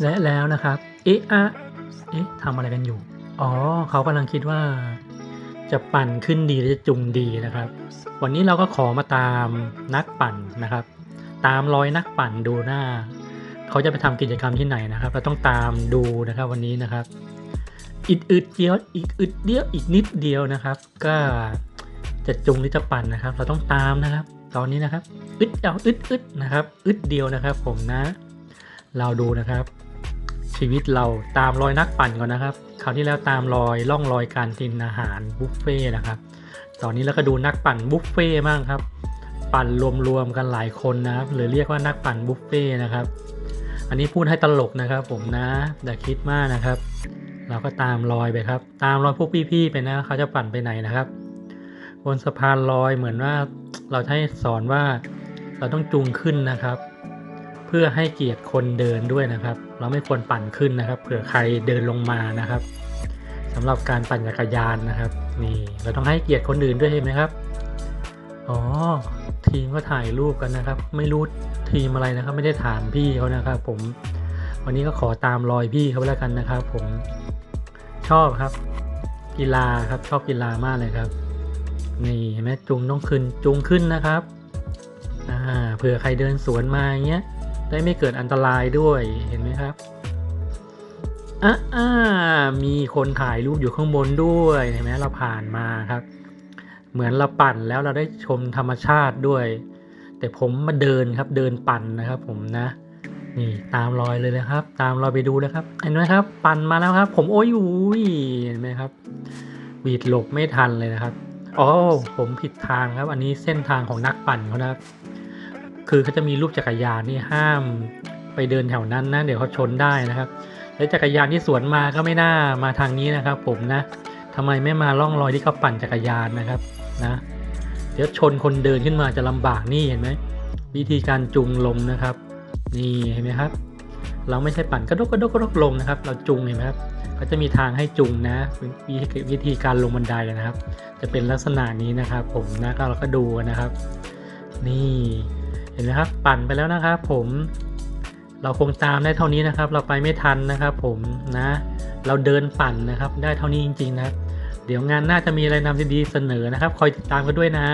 และแล้วนะครับ เอ๊ะอะเอ๊ะทำอะไรกันอยู่ อ๋อ เขากำลังคิดว่า จะปั่นขึ้นดีหรือจะจุงดีนะครับ วันนี้เราก็ขอมาตามนักปั่นนะครับ ตามรอยนักปั่นดูหน้า เขาจะไปทำกิจกรรมที่ไหนนะครับ เราต้องตามดูนะครับวันนี้นะครับอีกอึดเดียวอีกอึดเดียวอีกนิดเดียวนะครับ ก็จะจุงหรือจะปั่นนะครับ เราต้องตามนะครับ ตอนนี้นะครับ อึดเอาอึดอึดนะครับ อึดเดียวนะครับ ผมนะ เราดูนะครับ ชีวิตเราตามรอยนักปั่นก่อนนะครับคราวที่แล้วตามรอยล่องรอยการกินอาหารบุฟเฟ่ต์นะครับ ตอนนี้เราก็ดูนักปั่นบุฟเฟ่ต์บ้างครับ ปั่นรวมๆกันหลายคนนะครับ หรือเรียกว่านักปั่นบุฟเฟ่ต์นะครับ อันนี้พูดให้ตลกนะครับผมนะอย่าคิดมากนะครับ เราก็ตามรอยไปครับ ตามรอยพวกพี่ๆไปนะเขาจะปั่นไปไหนนะครับบนสะพานลอยเหมือนว่าเราให้สอนว่าเราต้องจูงขึ้นนะครับ เพื่อให้เกียรติคนเดินด้วยนะครับ เราไม่ควรปั่นขึ้นนะครับ เผื่อใครเดินลงมานะครับสำหรับการปั่นจักรยานนะครับนี่เราต้องให้เกียรติคนอื่นด้วยเห็นไหมครับอ๋อทีมก็ถ่ายรูปกันนะครับ ไม่รู้ทีมอะไรนะครับ ไม่ได้ถามพี่เขานะครับ ผม วันนี้ก็ขอตามรอยพี่เขาแล้วกันนะครับ ผมชอบครับ กีฬาครับชอบกีฬามากเลยครับ นี่เห็นไหมจุงต้องขึ้นจุงขึ้นนะครับอ่าเผื่อใครเดินสวนมาอย่างเงี้ย ได้ไม่เกิดอันตรายด้วยเห็นไหมครับอะอ่ามีคนถ่ายรูปอยู่ข้างบนด้วยเห็นไหมเราผ่านมาครับ เหมือนเราปั่นแล้วเราได้ชมธรรมชาติด้วย แต่ผมมาเดินครับเดินปั่นนะครับ ผมนะ นี่ตามรอยเลยนะครับ ตามรอยไปดูนะครับเห็นไหมครับ ปั่นมาแล้วครับ ผมโอ้ยอุ้ยเห็นไหมครับวีดหลบไม่ทันเลยนะครับอ๋อผมผิดทางครับ อันนี้เส้นทางของนักปั่นเขานะครับ คือเขาจะมีรูปจักรยานนี่ห้ามไปเดินแถวนั้นนะเดี๋ยวเขาชนได้นะครับ แล้วจักรยานที่สวนมาก็ไม่น่ามาทางนี้นะครับ ผมนะทำไมไม่มาล่องรอยที่เขาปั่นจักรยานนะครับนะ เดี๋ยวชนคนเดินขึ้นมาจะลำบากนี่เห็นไหมวิธีการจุงลมนะครับ นี่เห็นไหมครับ เราไม่ใช่ปั่นกระดกกระดกกระดกลงนะครับ เราจุงเห็นไหมครับเขาจะมีทางให้จุงนะวิธีวิธีการลงบันไดนะครับ จะเป็นลักษณะนี้นะครับ ผมนะก็เราก็ดูนะครับ นี่ เห็นไหมครับปั่นไปแล้วนะครับผมเราคงตามได้เท่านี้นะครับ เราไปไม่ทันนะครับ ผมนะ เราเดินปั่นนะครับ ได้เท่านี้จริง ๆ นะ เดี๋ยวงานหน้าจะมีอะไรนำดีๆเสนอนะครับ คอยติดตามกันด้วยนะ